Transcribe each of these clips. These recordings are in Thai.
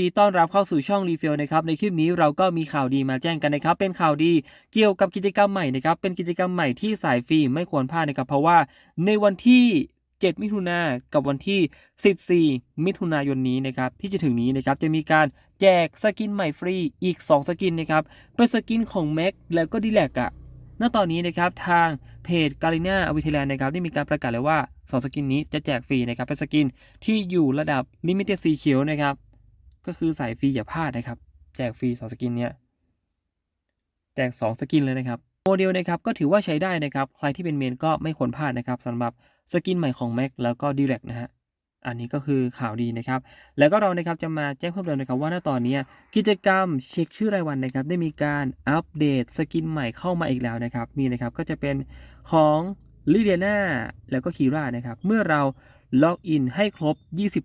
ดีต้อนรับเข้าสู่ช่องรีฟิลนะครับในคลิปนี้เราก็มีข่าวดีมาแจ้งกันนะครับเป็นข่าวดีเกี่ยวกับกิจกรรมใหม่นะครับเป็นกิจกรรมใหม่ที่สายฟรีไม่ควรพลาดนะครับเพราะว่าในวันที่ 7 มิถุนายนกับวันที่ 14 มิถุนายนนี้นะครับที่จะถึงนี้นะครับจะมีการแจกสกินใหม่ฟรีอีก 2 สกินนะครับเป็นสกินของแม็กแล้วก็ดีแลกอะณตอนนี้นะครับทางเพจกาลิน่าอวิเทแลนนะครับได้มีการประกาศเลยว่า 2 สกินนี้จะแจกฟรีนะครับเป็นสกินที่อยู่ระดับลิมิเต็ดสีเขียวนะครับ ก็คือใสายฟรีอย่าพลาดนะครับ แจกฟรี2สกินเนี้ยแจก 2 สกินเลยนะครับ โมเดลนะครับก็ถือว่าใช้ได้นะครับ ใครที่เป็นเมนก็ไม่ควรพลาดนะครับสำหรับสกินใหม่ของ Mac แล้วก็ Direct นะฮะอันนี้ก็คือข่าวดีนะครับ แล้วก็เรานะครับจะมาแจ้งเพิ่มเติมนะครับว่าณตอนนี้กิจกรรมเช็คชื่อรายวันนะครับ ได้มีการอัปเดตสกินใหม่เข้ามาอีกแล้วนะครับนี่นะครับก็จะเป็นของลิเดียนาแล้วก็คีรานะครับ เมื่อเรา ล็อกอินให้ครบ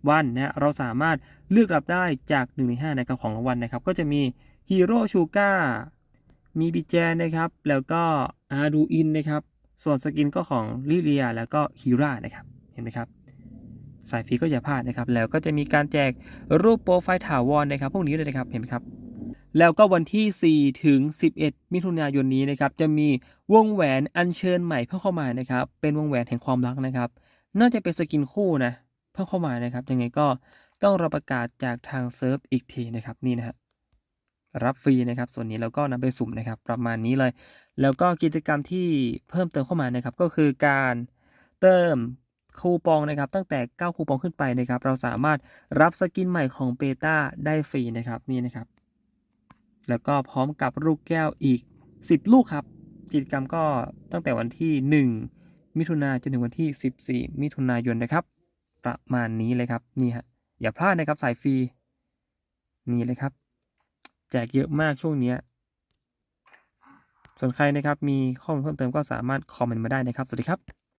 20 วันนะเราสามารถเลือกรับได้จาก1ใน5นะครับของรางวัลนะครับ ก็จะมีฮีโร่ชูก้ามีบิแจนนะครับ แล้วก็อาดูอินนะครับ ส่วนสกินก็ของลิเลียแล้วก็คีรานะครับ เห็นไหมครับ สายฟรีก็อย่าพลาดนะครับ แล้วก็จะมีการแจกรูปโปรไฟล์ถาวรนะครับ พวกนี้เลยนะครับ เห็นไหมครับ แล้วก็วันที่ 4 ถึง 11 มิถุนายนนี้นะครับ จะมีวงแหวนอัญเชิญใหม่เพิ่มเข้ามานะครับ เป็นวงแหวนแห่งความรักนะครับ น่าจะเป็นสกินคู่นะ เพิ่มเข้ามานะครับ ยังไงก็ต้องรอประกาศจากทางเซิร์ฟอีกทีนะครับนี่นะฮะรับฟรีนะครับ ส่วนนี้เราก็นำไปสุ่มนะครับ ประมาณนี้เลย แล้วก็กิจกรรมที่เพิ่มเติมเข้ามานะครับ ก็คือการเติมคูปองนะครับ ตั้งแต่ 9 คูปองขึ้นไปนะครับ เราสามารถรับสกินใหม่ของเบต้าได้ฟรีนะครับนี่นะครับ แล้วก็พร้อมกับลูกแก้วอีก 10 ลูกครับ กิจกรรมก็ตั้งแต่วันที่ 1 มิถุนาจนถึงวันที่ 14 มิถุนายนนะครับ ประมาณนี้เลยครับนี่ฮะอย่าพลาดนะครับสายฟรีนี่เลยครับ แจกเยอะมากช่วงเนี้ยส่วนใครนะครับมีข้อมูลเพิ่มเติมก็สามารถคอมเมนต์มาได้นะครับ สวัสดีครับ